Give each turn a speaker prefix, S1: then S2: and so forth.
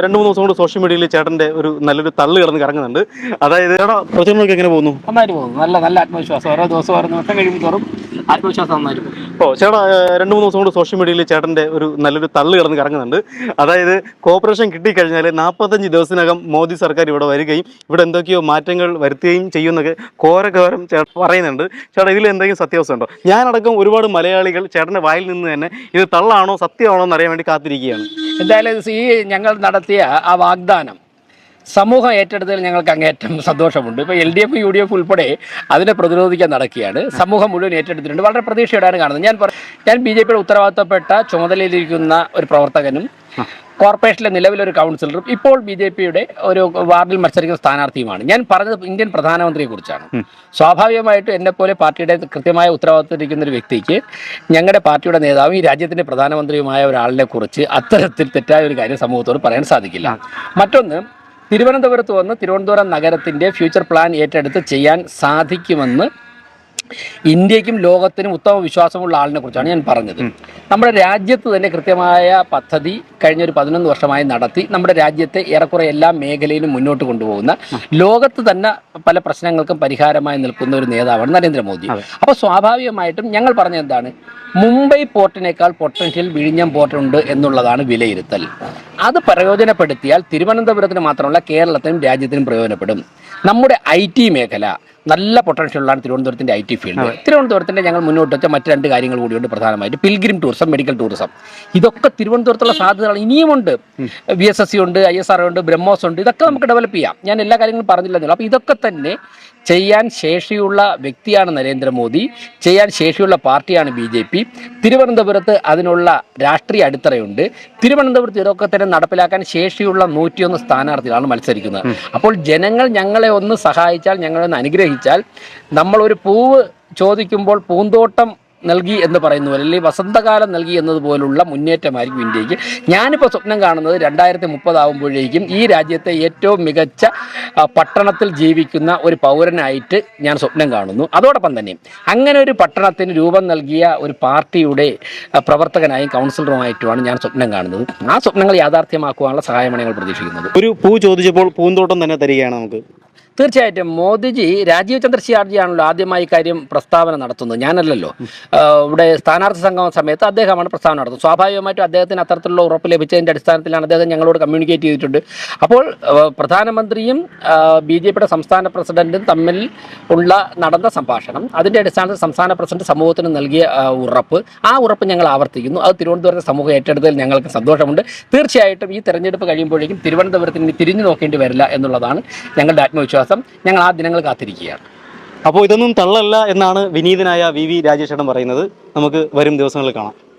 S1: രണ്ട് മൂന്ന് ദിവസം കൊണ്ട് സോഷ്യൽ മീഡിയയിൽ ചേട്ടന്റെ ഒരു നല്ലൊരു തള്ളു കിടന്ന് കറങ്ങുന്നുണ്ട്. അതായത് ചേട്ടാ പ്രചരണമൊക്കെ എങ്ങനെ പോകുന്നു?
S2: നന്നായിട്ട് പോകുന്നു. നല്ല നല്ല ആത്മവിശ്വാസം. ഓരോ ദിവസം ഓരോ നിമിഷം കഴിയുമ്പോൾ തോറും ആത്മവിശ്വാസം നന്നായിട്ട്
S1: ഓ ചേട്ടാ രണ്ടു മൂന്ന് ദിവസം കൊണ്ട് സോഷ്യൽ മീഡിയയിൽ ചേട്ടന്റെ ഒരു നല്ലൊരു തള്ളു കിടന്ന് കറങ്ങുന്നുണ്ട്. അതായത് കോർപ്പറേഷൻ കിട്ടിക്കഴിഞ്ഞാൽ നാൽപ്പത്തഞ്ച് ദിവസത്തിനകം മോദി സർക്കാർ ഇവിടെ വരികയും ഇവിടെ എന്തൊക്കെയോ മാറ്റങ്ങൾ വരുത്തുകയും ചെയ്യുമെന്നൊക്കെ കോരകോരം ചേട്ടൻ പറയുന്നുണ്ട്. ചേട്ടാ ഇതിൽ എന്തെങ്കിലും സത്യാവസ്ഥ ഉണ്ടോ? ഞാനടക്കം ഒരുപാട് മലയാളികൾ ചേട്ടന്റെ വായിൽ നിന്ന് തന്നെ ഇത് തള്ളാണോ സത്യമാണോ എന്ന് അറിയാൻ വേണ്ടി കാത്തിരിക്കുകയാണ്.
S2: എന്തായാലും ഈ ഞങ്ങൾ നടത്തിയ ആ വാഗ്ദാനം സമൂഹം ഏറ്റെടുത്തതിൽ ഞങ്ങൾക്ക് അങ്ങേറ്റം സന്തോഷമുണ്ട്. ഇപ്പോൾ L D F U D F ഉൾപ്പെടെ അതിനെ പ്രതിരോധിക്കാൻ നടക്കുകയാണ്. സമൂഹം മുഴുവൻ ഏറ്റെടുത്തിട്ടുണ്ട്. വളരെ പ്രതീക്ഷയോടെയാണ് കാണുന്നത്. ഞാൻ ഞാൻ ബി ജെ പിയുടെ ഉത്തരവാദിത്തപ്പെട്ട ചുമതലയിലിരിക്കുന്ന ഒരു പ്രവർത്തകനും കോർപ്പറേഷനിലെ നിലവിലൊരു കൗൺസിലറും ഇപ്പോൾ ബി ജെ പിയുടെ ഒരു വാർഡിൽ മത്സരിക്കുന്ന സ്ഥാനാർത്ഥിയുമാണ്. ഞാൻ പറഞ്ഞത് ഇന്ത്യൻ പ്രധാനമന്ത്രിയെ കുറിച്ചാണ് സ്വാഭാവികമായിട്ടും എന്നെ പോലെ പാർട്ടിയുടെ കൃത്യമായ ഉത്തരവാദിത്തത്തിരിക്കുന്ന ഒരു വ്യക്തിക്ക് ഞങ്ങളുടെ പാർട്ടിയുടെ നേതാവും ഈ രാജ്യത്തിന്റെ പ്രധാനമന്ത്രിയുമായ ഒരാളിനെ കുറിച്ച് അത്തരത്തിൽ തെറ്റായ ഒരു കാര്യം സമൂഹത്തോട് പറയാൻ സാധിക്കില്ല. മറ്റൊന്ന് തിരുവനന്തപുരത്ത് വന്ന് തിരുവനന്തപുരം നഗരത്തിന്റെ ഫ്യൂച്ചർ പ്ലാൻ ഏറ്റെടുത്ത് ചെയ്യാൻ സാധിക്കുമെന്ന് ഇന്ത്യക്കും ലോകത്തിനും ഉത്തമ വിശ്വാസമുള്ള ആളിനെ കുറിച്ചാണ് ഞാൻ പറഞ്ഞത്. നമ്മുടെ രാജ്യത്ത് തന്നെ കൃത്യമായ പദ്ധതി കഴിഞ്ഞ ഒരു പതിനൊന്ന് വർഷമായി നടത്തി നമ്മുടെ രാജ്യത്തെ ഏറെക്കുറെ എല്ലാ മേഖലയിലും മുന്നോട്ട് കൊണ്ടുപോകുന്ന ലോകത്ത് തന്നെ പല പ്രശ്നങ്ങൾക്കും പരിഹാരമായി നിൽക്കുന്ന ഒരു നേതാവാണ് നരേന്ദ്രമോദി. അപ്പോൾ സ്വാഭാവികമായിട്ടും ഞങ്ങൾ പറഞ്ഞ എന്താണ്? മുംബൈ പോർട്ടിനേക്കാൾ പൊട്ടൻഷ്യൽ വിഴിഞ്ഞം പോർട്ടുണ്ട് എന്നുള്ളതാണ് വിലയിരുത്തൽ. അത് പ്രയോജനപ്പെടുത്തിയാൽ തിരുവനന്തപുരത്തിന് മാത്രമല്ല കേരളത്തിനും രാജ്യത്തിനും പ്രയോജനപ്പെടും. നമ്മുടെ ഐ ടി മേഖല നല്ല പൊട്ടൻഷ്യലാണ് തിരുവനന്തപുരത്തിന്റെ ഐ ടി ഫീൽഡ്. തിരുവനന്തപുരത്തിന്റെ ഞങ്ങൾ മുന്നോട്ട് വെച്ച മറ്റ് രണ്ട് കാര്യങ്ങൾ കൂടിയുണ്ട് പ്രധാനമായിട്ട്. Pilgrim tourism medical tourism. ഇതൊക്കെ തിരുവനന്തപുരത്തുള്ള സാധ്യതകൾ ഇനിയുമുണ്ട്. ബി എസ് എസ് സി ഉണ്ട് ഐ എസ് ആർ ഉണ്ട് ബ്രഹ്മോസ് ഉണ്ട്. ഇതൊക്കെ നമുക്ക് ഡെവലപ്പ് ചെയ്യാം. ഞാൻ എല്ലാ കാര്യങ്ങളും പറഞ്ഞില്ലെന്നുള്ളൂ അപ്പോൾ ഇതൊക്കെ തന്നെ ചെയ്യാൻ ശേഷിയുള്ള വ്യക്തിയാണ് നരേന്ദ്രമോദി. ചെയ്യാൻ ശേഷിയുള്ള പാർട്ടിയാണ് ബി ജെ പി. തിരുവനന്തപുരത്ത് അതിനുള്ള രാഷ്ട്രീയ അടിത്തറയുണ്ട്. തിരുവനന്തപുരത്ത് ഇതൊക്കെ തന്നെ നടപ്പിലാക്കാൻ ശേഷിയുള്ള നൂറ്റിയൊന്ന് സ്ഥാനാർത്ഥികളാണ് മത്സരിക്കുന്നത്. അപ്പോൾ ജനങ്ങൾ ഞങ്ങളെ ഒന്ന് സഹായിച്ചാൽ ഞങ്ങളെ ഒന്ന് അനുഗ്രഹിച്ചാൽ നമ്മൾ ഒരു പൂവ് ചോദിക്കുമ്പോൾ പൂന്തോട്ടം നൽകി എന്ന് പറയുന്ന പോലെ അല്ലെങ്കിൽ വസന്തകാലം നൽകി എന്നതുപോലുള്ള മുന്നേറ്റമായിരിക്കും ഇന്ത്യയ്ക്ക് ഞാനിപ്പോൾ സ്വപ്നം കാണുന്നത് രണ്ടായിരത്തി മുപ്പതാവുമ്പോഴേക്കും ഈ രാജ്യത്തെ ഏറ്റവും മികച്ച പട്ടണത്തിൽ ജീവിക്കുന്ന ഒരു പൗരനായിട്ട് ഞാൻ സ്വപ്നം കാണുന്നു. അതോടൊപ്പം തന്നെ അങ്ങനെ ഒരു പട്ടണത്തിന് രൂപം നൽകിയ ഒരു പാർട്ടിയുടെ പ്രവർത്തകനായും കൗൺസിലറുമായിട്ടുമാണ് ഞാൻ സ്വപ്നം കാണുന്നത്. ആ സ്വപ്നങ്ങൾ യാഥാർത്ഥ്യമാക്കുവാനുള്ള സഹായമാണ് ഞങ്ങൾ പ്രതീക്ഷിക്കുന്നത്.
S1: ഒരു പൂ ചോദിച്ചപ്പോൾ പൂന്തോട്ടം തന്നെ തരികയാണ് നമുക്ക്.
S2: തീർച്ചയായിട്ടും മോദിജി രാജീവ് ചന്ദ്രശിയാർജിയാണല്ലോ ആദ്യമായി കാര്യം പ്രസ്താവന നടത്തുന്നത്. ഞാനല്ലല്ലോ. ഇവിടെ സ്ഥാനാർത്ഥി സംഗമ സമയത്ത് അദ്ദേഹമാണ് പ്രസ്താവന നടത്തുന്നത്. സ്വാഭാവികമായിട്ടും അദ്ദേഹത്തിന് അത്തരത്തിലുള്ള ഉറപ്പ് ലഭിച്ചതിന്റെ അടിസ്ഥാനത്തിലാണ് അദ്ദേഹം ഞങ്ങളോട് കമ്മ്യൂണിക്കേറ്റ് ചെയ്തിട്ടുണ്ട്. അപ്പോൾ പ്രധാനമന്ത്രിയും ബി ജെ പിയുടെ സംസ്ഥാന പ്രസിഡന്റും തമ്മിൽ ഉള്ള നടന്ന സംഭാഷണം അതിന്റെ അടിസ്ഥാനത്തിൽ സംസ്ഥാന പ്രസിഡന്റ് സമൂഹത്തിന് നൽകിയ ഉറപ്പ് ആ ഉറപ്പ് ഞങ്ങൾ ആവർത്തിക്കുന്നു. അത് തിരുവനന്തപുരത്തെ സമൂഹം ഏറ്റെടുത്തതിൽ ഞങ്ങൾക്ക് സന്തോഷമുണ്ട്. തീർച്ചയായിട്ടും ഈ തെരഞ്ഞെടുപ്പ് കഴിയുമ്പോഴേക്കും തിരുവനന്തപുരത്തിന് തിരിഞ്ഞു നോക്കേണ്ടി വരില്ല എന്നുള്ളതാണ് ഞങ്ങളുടെ ആത്മവിശ്വാസം. ഞങ്ങൾ ആ ദിനങ്ങൾ കാത്തിരിക്കുകയാണ്.
S1: അപ്പോൾ ഇതൊന്നും തള്ളല്ല എന്നാണ് വിനീതനായ വി വി രാജേഷേട്ടൻ പറയുന്നത്. നമുക്ക് വരും ദിവസങ്ങളിൽ കാണാം.